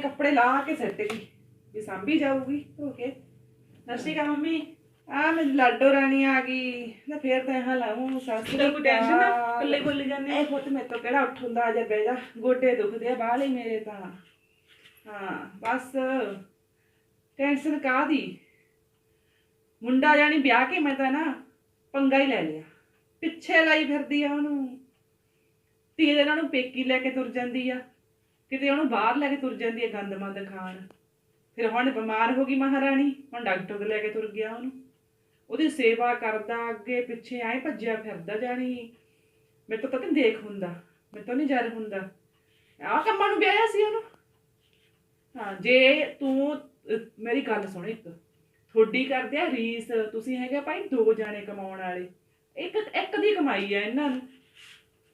ਕੱਪੜੇ ਲਾ ਕੇ ਸਿੱਟ ਗਈ ਵੀ ਸਾਂਭੀ ਜਾਊਗੀ ਹੋ ਕੇ ਸਸਤੀ ਕਾ ਮੰਮੀ। ਆ ਮੈਂ ਲਾਡੋ ਰਾਣੀ ਆ ਗਈ। ਨਾ ਫੇਰ ਤਾਂ ਹਾਂ ਲਾਉਂ ਸਸਤੀ ਤੈਨੂੰ ਕੋਈ ਟੈਨਸ਼ਨ ਆ? ਇਕੱਲੇ ਬੋਲੀ ਜਾਂਦੇ ਇਹ ਪੁੱਤ ਮੇਰੇ ਤੋਂ ਕਿਹੜਾ ਉੱਠ ਹੁੰਦਾ ਆ ਜਾ ਬਹਿ ਜਾ। ਗੋਡੇ ਦੁਖਦੇ ਆ ਬਾਹਲੇ ਮੇਰੇ ਤਾਂ। ਹਾਂ ਬਸ। ਟੈਨਸ਼ਨ ਕਾਦੀ ਮੁੰਡਾ ਜਾਨੀ ਵਿਆਹ ਕੇ ਮੈਂ ਤਾਂ ਨਾ ਪੰਗਾ ਹੀ ਲੈ ਲਿਆ। ਪਿੱਛੇ ਲਾਈ ਫਿਰਦੀ ਆ ਉਹਨੂੰ। ਧੀਏ ਦੇ ਨਾਲ ਨੂੰ ਪੇਕੀ ਲੈ ਕੇ ਤੁਰ ਜਾਂਦੀ ਆ। ਕਿਤੇ ਉਹਨੂੰ ਬਾਹਰ ਲੈ ਕੇ ਤੁਰ ਜਾਂਦੀ ਹੈ ਗੰਦ ਮੰਦ ਖਾਣ। ਫਿਰ ਹੁਣ ਬਿਮਾਰ ਹੋ ਗਈ ਮਹਾਰਾਣੀ, ਹੁਣ ਡਾਕਟਰ ਦੇ ਲੈ ਕੇ ਤੁਰ ਗਿਆ ਉਹਨੂੰ। ਉਹਦੀ ਸੇਵਾ ਕਰਦਾ, ਅੱਗੇ ਪਿੱਛੇ ਐ ਭੱਜਿਆ ਫਿਰਦਾ ਜਾਣੀ। ਮੇਰੇ ਤੋਂ ਤਾਂ ਨਹੀਂ ਦੇਖ ਹੁੰਦਾ, ਮੇਰੇ ਤੋਂ ਨਹੀਂ ਜਰ ਹੁੰਦਾ। ਆਹ ਕੰਮਾਂ ਨੂੰ ਵਿਆਹਿਆ ਸੀ ਉਹਨੂੰ। ਹਾਂ, ਜੇ ਤੂੰ, ਮੇਰੀ ਗੱਲ ਸੁਣ ਇੱਕ। ਥੋੜੀ ਕਰਦੇ ਆ ਰੀਸ, ਤੁਸੀਂ ਹੈਗੇ ਭਾਈ ਦੋ ਜਾਣੇ ਕਮਾਉਣ ਵਾਲੇ। ਇੱਕ ਇੱਕ ਦੀ ਕਮਾਈ ਆ ਇਹਨਾਂ ਨੂੰ।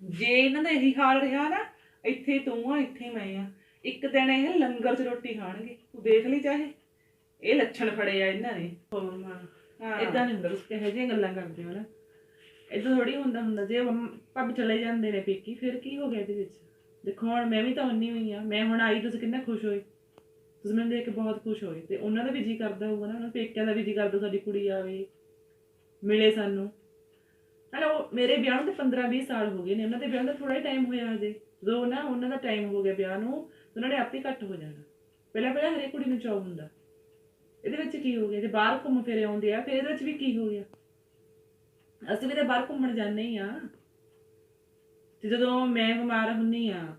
ਜੇ ਇਹਨਾਂ ਦਾ ਇਹੀ ਹਾਲ ਰਿਹਾ ਨਾ ਇੱਥੇ ਤੂੰ ਆ ਇੱਥੇ ਮੈਂ ਆ। ਇੱਕ ਦਿਨ ਇਹ ਲੰਗਰ 'ਚ ਰੋਟੀ ਖਾਣਗੇ। ਤੂੰ ਦੇਖ ਲਈ ਚਾਹੇ। ਇਹ ਲੱਛਣ ਫੜੇ ਆ ਇਹਨਾਂ ਨੇ। ਹੋਰ ਮਾਂ ਹਾਂ। ਇਦਾਂ ਨਹੀਂ ਹੁੰਦਾ। ਤੁਸੀਂ ਇਹੋ ਜਿਹੀਆਂ ਗੱਲਾਂ ਕਰਦੇ ਹੋ ਨਾ। ਇਦਾਂ ਥੋੜੀ ਹੁੰਦਾ ਹੁੰਦਾ ਜੇ ਪੱਬ ਚਲੇ ਜਾਂਦੇ ਨੇ ਪੇਕੀ ਫਿਰ ਕੀ ਹੋ ਗਿਆ ਇਹਦੇ ਵਿੱਚ? ਦੇਖੋ ਹੁਣ ਮੈਂ ਵੀ ਤਾਂ ਉੰਨੀ ਹੋਈ ਆ। ਮੈਂ ਹੁਣ ਆਈ ਤੁਸੀਂ ਕਿੰਨਾ ਖੁਸ਼ ਹੋਏ? ਤੁਸੀਂ ਮੈਨੂੰ ਦੇਖ ਕੇ ਬਹੁਤ ਖੁਸ਼ ਹੋਏ। ਤੇ ਉਹਨਾਂ ਦਾ ਵੀ ਜੀ ਕਰਦਾ ਹੋਊਗਾ ਨਾ ਉਹਨਾਂ ਪੇਕਿਆਂ ਦਾ ਵੀ ਜੀ ਕਰਦਾ ਸਾਡੀ ਕੁੜੀ ਆਵੇ। ਮਿਲੇ ਸਾਨੂੰ। ਮੇਰੇ ਵਿਆਹ ਨੂੰ ਤਾਂ 15 20 ਸਾਲ ਹੋ ਗਏ ਨੇ, ਉਹਨਾਂ ਦੇ ਵਿਆਹ ਦਾ ਥੋੜਾ ਹੀ ਟਾਈਮ ਹੋਇਆ ਹਜੇ। ਜਦੋਂ ਨਾ ਉਹਨਾਂ ਦਾ ਟਾਈਮ ਹੋ ਗਿਆ ਵਿਆਹ ਨੂੰ, ਤੇ ਉਹਨਾਂ ਨੇ ਆਪੇ ਘੱਟ ਹੋ ਜਾਣਾ। ਪਹਿਲਾਂ ਪਹਿਲਾਂ ਹਰੇਕ ਕੁੜੀ ਨੂੰ ਚਾਹ ਹੁੰਦਾ। ਇਹਦੇ ਵਿੱਚ ਕੀ ਹੋ ਗਿਆ? ਜੇ ਬਾਹਰ ਘੁੰਮ ਫਿਰ ਆਉਂਦੇ ਆ, ਫਿਰ ਇਹਦੇ ਵਿੱਚ ਵੀ ਕੀ ਹੋ ਗਿਆ? ਅਸੀਂ ਵੀ ਤਾਂ ਬਾਹਰ ਘੁੰਮਣ ਜਾਂਦੇ ਹੀ ਆ ਤੇ ਜਦੋਂ ਮੈਂ ਬਿਮਾਰ ਹੁੰਨੀ ਆ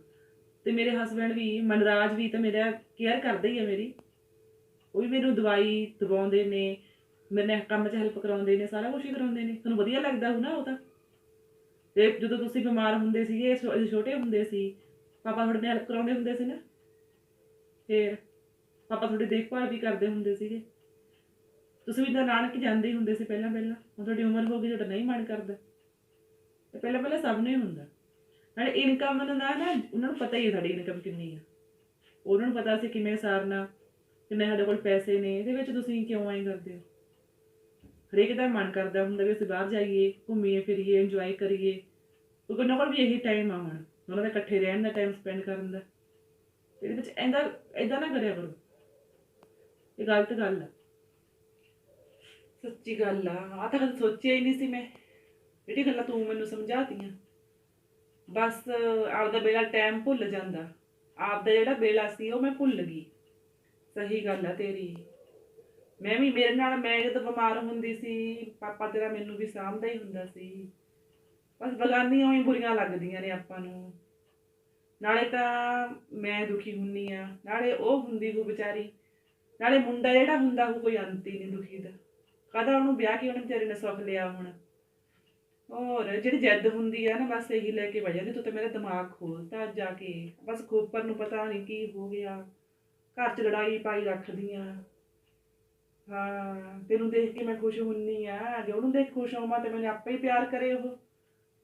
ਤੇ ਮੇਰੇ ਹਸਬੰਡ ਵੀ, ਮਨਰਾਜ ਵੀ ਤਾਂ ਮੇਰਾ ਕੇਅਰ ਕਰਦੇ ਹੀ ਆ ਮੇਰੀ। ਉਹ ਵੀ ਮੈਨੂੰ ਦਵਾਈ ਦਵਾਉਂਦੇ ਨੇ, ਮੇਰੇ ਕੰਮ 'ਚ ਹੈਲਪ ਕਰਾਉਂਦੇ ਨੇ, ਸਾਰਾ ਕੁਝ ਹੀ ਕਰਾਉਂਦੇ ਨੇ। ਤੁਹਾਨੂੰ ਵਧੀਆ ਲੱਗਦਾ ਹੋ ਉਹ ਤਾਂ? ਤੇ ਜਦੋਂ ਤੁਸੀਂ ਬਿਮਾਰ ਹੁੰਦੇ ਸੀਗੇ, ਛੋ- ਅਸੀਂ ਛੋਟੇ ਹੁੰਦੇ ਸੀ, ਪਾਪਾ ਤੁਹਾਡੇ ਨਾਲ ਹੈਲਪ ਕਰਾਉਂਦੇ ਹੁੰਦੇ ਸੀ ਨਾ? ਫਿਰ ਪਾਪਾ ਤੁਹਾਡੀ ਦੇਖਭਾਲ ਵੀ ਕਰਦੇ ਹੁੰਦੇ ਸੀਗੇ। ਤੁਸੀਂ ਵੀ ਤਾਂ ਨਾਨਕ ਜਾਂਦੇ ਹੀ ਹੁੰਦੇ ਸੀ ਪਹਿਲਾਂ ਪਹਿਲਾਂ। ਹੁਣ ਤੁਹਾਡੀ ਉਮਰ ਹੋ ਗਈ, ਤੁਹਾਡਾ ਨਹੀਂ ਮਨ ਕਰਦਾ। ਤੇ ਪਹਿਲਾਂ ਪਹਿਲਾਂ ਸਭ ਨੂੰ ਹੀ ਹੁੰਦਾ। ਨਾਲੇ ਇਨਕਮ ਦਾ ਨਾ ਨਾ, ਉਹਨਾਂ ਨੂੰ ਪਤਾ ਹੀ ਹੈ ਸਾਡੀ ਇਨਕਮ ਕਿੰਨੀ ਆ। ਉਹਨਾਂ ਨੂੰ ਪਤਾ ਸੀ ਕਿਵੇਂ ਸਾਰਨਾ ਕਿੰਨੇ ਸਾਡੇ ਕੋਲ ਪੈਸੇ ਨੇ, ਇਹਦੇ ਵਿੱਚ ਤੁਸੀਂ ਕਿਉਂ ਐਂ ਕਰਦੇ ਹੋ? ਹਰੇਕ ਦਾ ਮਨ ਕਰਦਾ ਹੁੰਦਾ ਵੀ ਅਸੀਂ ਬਾਹਰ ਜਾਈਏ, ਘੁੰਮੀਏ, ਫਿਰੀਏ ਇੰਜੋਏ ਕਰੀਏ। ਕਿਉਂਕਿ ਉਹਨਾਂ ਕੋਲ ਵੀ ਇਹੀ ਟਾਈਮ ਆ ਹੁਣ, ਉਹਨਾਂ ਦਾ ਇਕੱਠੇ ਰਹਿਣ ਦਾ ਟਾਈਮ ਸਪੈਂਡ ਕਰਨ ਦਾ। ਇਹਦੇ ਵਿੱਚ ਐਂਦਾ ਐਦਾਂ ਨਾ ਕਰਿਆ ਕਰੋ। ਇਹ ਗਲਤ ਗੱਲ ਆ। ਸੱਚੀ ਗੱਲ ਆ। ਆ ਤਾਂ ਕਦੇ ਸੋਚਿਆ ਹੀ ਨਹੀਂ ਸੀ ਮੈਂ। ਜਿਹੜੀ ਗੱਲਾਂ ਤੂੰ ਮੈਨੂੰ ਸਮਝਾਤੀਆਂ। ਬਸ ਆਪਦਾ ਬੇਲਾ ਟਾਈਮ ਭੁੱਲ ਜਾਂਦਾ। ਆਪਦਾ ਜਿਹੜਾ ਬੇਲਾ ਸੀ ਉਹ ਮੈਂ ਭੁੱਲ ਗਈ। ਸਹੀ ਗੱਲ ਆ ਤੇਰੀ। ਮੈਂ ਵੀ ਮੇਰੇ ਨਾਲ, ਮੈਂ ਜਦੋਂ ਬਿਮਾਰ ਹੁੰਦੀ ਸੀ, ਪਾਪਾ ਤੇਰਾ ਮੈਨੂੰ ਵੀ ਸਾਂਭਦਾ ਹੀ ਹੁੰਦਾ ਸੀ। ਬਸ ਬਗਾਨੀਆਂ ਹੀ ਬੁਰੀਆਂ ਲੱਗਦੀਆਂ ਨੇ ਆਪਾਂ ਨੂੰ। ਨਾਲੇ ਤਾਂ ਮੈਂ ਦੁਖੀ ਹੁੰਨੀ ਆ। ਨਾਲੇ ਉਹ ਹੁੰਦੀ ਉਹ ਵਿਚਾਰੀ। ਨਾਲੇ ਮੁੰਡਾ ਜਿਹੜਾ ਹੁੰਦਾ ਉਹ ਕੋਈ ਅੰਤ ਹੀ ਨਹੀਂ ਦੁਖੀ ਦਾ। ਕਦਾ ਉਹਨੂੰ ਵਿਆਹ ਕੇ ਉਹਨੇ ਵਿਚਾਰੇ ਨੇ ਸੁੱਖ ਲਿਆ ਹੁਣ। ਔਰ ਜਿਹੜੀ ਜਿੱਦ ਹੁੰਦੀ ਆ ਨਾ, ਬਸ ਇਹੀ ਲੈ ਕੇ ਵਜਾ ਜਾਂਦੀ। ਤੂੰ ਤੇ ਮੇਰਾ ਦਿਮਾਗ ਖੋਲਤਾ ਜਾ ਕੇ। ਬਸ ਖੋਪਰ ਨੂੰ ਪਤਾ ਨਹੀਂ ਕੀ ਹੋ ਗਿਆ। ਘਰ 'ਚ ਲੜਾਈ ਪਾਈ ਰੱਖਦੀਆਂ। ਹਾਂ, ਤੈਨੂੰ ਦੇਖ ਕੇ ਮੈਂ ਖੁਸ਼ ਹੁੰਨੀ ਆ। ਜੇ ਉਹਨੂੰ ਦੇਖ ਖੁਸ਼ ਹੋਵਾਂ ਤੇ ਮੈਨੂੰ ਆਪੇ ਹੀ ਪਿਆਰ ਕਰੇ ਉਹ।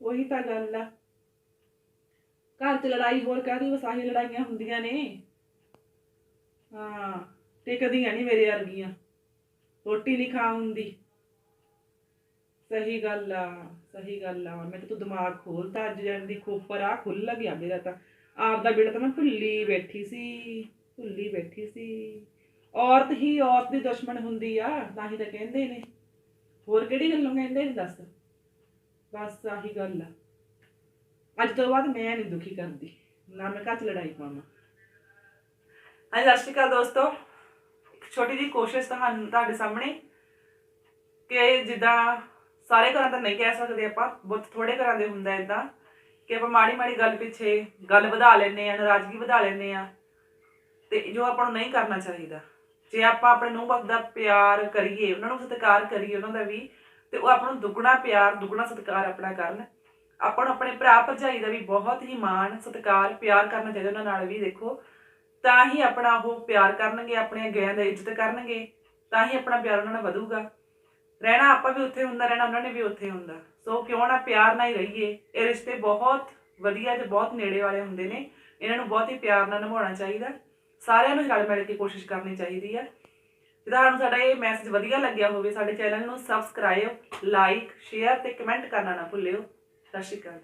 ਉਹੀ ਤਾਂ ਗੱਲ ਆ। ਘਰ 'ਚ ਲੜਾਈ ਹੋਰ ਕਾਹਦੀ ਬਸ ਲੜਾਈਆਂ ਹੁੰਦੀਆਂ ਨੇ। ਹਾਂ, ਟਿਕਦੀਆਂ ਨਹੀਂ ਮੇਰੇ ਵਰਗੀਆਂ। ਰੋਟੀ ਨਹੀਂ ਖਾ ਹੁੰਦੀ। ਸਹੀ ਗੱਲ ਆ, ਸਹੀ ਗੱਲ ਆ। ਮੈਂ ਤੂੰ ਦਿਮਾਗ ਖੋਲਤਾ ਅੱਜ ਜਨ ਦੀ ਖੋਪਰ ਆ ਖੁੱਲ ਗਿਆ ਮੇਰਾ ਤਾਂ। ਆਪ ਦਾ ਬੇੜਾ ਤਾਂ ਮੈਂ ਭੁੱਲੀ ਬੈਠੀ ਸੀ, ਭੁੱਲੀ ਬੈਠੀ ਸੀ। ਔਰਤ ਹੀ ਔਰਤ ਦੀ ਦੁਸ਼ਮਣ ਹੁੰਦੀ ਆ, ਤਾਂ ਹੀ ਤਾਂ ਕਹਿੰਦੇ ਨੇ। ਹੋਰ ਕਿਹੜੀ ਗੱਲੋਂ ਕਹਿੰਦੇ ਨੇ ਦੱਸ? ਬਸ ਆਹੀ ਗੱਲ ਆ। ਅੱਜ ਤੋਂ ਬਾਅਦ ਮੈਂ ਨਹੀਂ ਦੁਖੀ ਕਰਦੀ। ਨਾ ਮੈਂ ਘਰ 'ਚ ਲੜਾਈ ਪਾਵਾਂ। ਹਾਂਜੀ, ਸਤਿ ਸ਼੍ਰੀ ਅਕਾਲ ਦੋਸਤੋ। ਇੱਕ ਛੋਟੀ ਜਿਹੀ ਕੋਸ਼ਿਸ਼ ਤੁਹਾਨੂੰ, ਤੁਹਾਡੇ ਸਾਹਮਣੇ ਕਿ ਜਿੱਦਾਂ ਸਾਰੇ ਘਰਾਂ ਦਾ ਨਹੀਂ ਕਹਿ ਸਕਦੇ ਆਪਾਂ, ਬਹੁਤ ਥੋੜੇ ਘਰਾਂ ਦੇ ਹੁੰਦਾ ਇਦਾਂ ਕਿ ਆਪਾਂ ਮਾੜੀ ਮਾੜੀ ਗੱਲ ਪਿੱਛੇ ਗੱਲ ਵਧਾ ਲੈਂਦੇ ਆ ਨਾਰਾਜ਼ਗੀ ਵਧਾ ਲੈਂਦੇ ਆ ਤੇ ਜੋ ਆਪਾਂ ਨੂੰ ਨਹੀਂ ਕਰਨਾ ਚਾਹੀਦਾ। ਜੇ ਆਪਾਂ ਆਪਣੇ ਨੂੰ ਵਕਤ ਦਾ ਪਿਆਰ ਕਰੀਏ, ਉਹਨਾਂ ਨੂੰ ਸਤਿਕਾਰ ਕਰੀਏ, ਉਹਨਾਂ ਦਾ ਵੀ, ਤੇ ਉਹ ਆਪਾਂ ਨੂੰ ਦੁੱਗਣਾ ਪਿਆਰ, ਦੁੱਗਣਾ ਸਤਿਕਾਰ ਆਪਣਾ ਕਰਨ। ਆਪਾਂ ਨੂੰ ਆਪਣੇ ਭਰਾ ਭਰਜਾਈ ਦਾ ਵੀ ਬਹੁਤ ਹੀ ਮਾਣ, ਸਤਿਕਾਰ, ਪਿਆਰ ਕਰਨਾ ਚਾਹੀਦਾ ਉਹਨਾਂ ਨਾਲ ਵੀ, ਦੇਖੋ। ਤਾਂ ਹੀ ਆਪਣਾ ਉਹ ਪਿਆਰ ਕਰਨਗੇ ਆਪਣੇ ਗੈਂ ਦਾ ਇੱਜ਼ਤ ਕਰਨਗੇ, ਤਾਂ ਹੀ ਆਪਣਾ ਪਿਆਰ ਉਹਨਾਂ ਨਾਲ ਵਧੂਗਾ। ਰਹਿਣਾ ਆਪਾਂ ਵੀ ਉੱਥੇ ਹੁੰਦਾ, ਰਹਿਣਾ ਉਹਨਾਂ ਨੇ ਵੀ ਉੱਥੇ ਹੁੰਦਾ। ਸੋ ਕਿਉਂ ਨਾ ਪਿਆਰ ਨਾਲ ਹੀ ਰਹੀਏ। ਇਹ ਰਿਸ਼ਤੇ ਬਹੁਤ ਵਧੀਆ ਤੇ ਬਹੁਤ ਨੇੜੇ ਵਾਲੇ ਹੁੰਦੇ ਨੇ। ਇਹਨਾਂ ਨੂੰ ਬਹੁਤ ਹੀ ਪਿਆਰ ਨਾਲ ਨਿਭਾਉਣਾ ਚਾਹੀਦਾ। ਸਾਰਿਆਂ ਨੂੰ ਰਲ ਮਿਲ ਕੇ ਕੋਸ਼ਿਸ਼ ਕਰਨੀ ਚਾਹੀਦੀ ਹੈ ਜੇ ਤੁਹਾਨੂੰ ਸਾਡਾ ਇਹ ਮੈਸੇਜ ਵਧੀਆ ਲੱਗਿਆ ਹੋਵੇ, ਸਾਡੇ ਚੈਨਲ ਨੂੰ ਸਬਸਕ੍ਰਾਈਬ ਲਾਈਕ ਸ਼ੇਅਰ ਤੇ ਕਮੈਂਟ ਕਰਨਾ ਨਾ ਭੁੱਲਿਓ। ਸਤਿ ਸ਼੍ਰੀ ਅਕਾਲ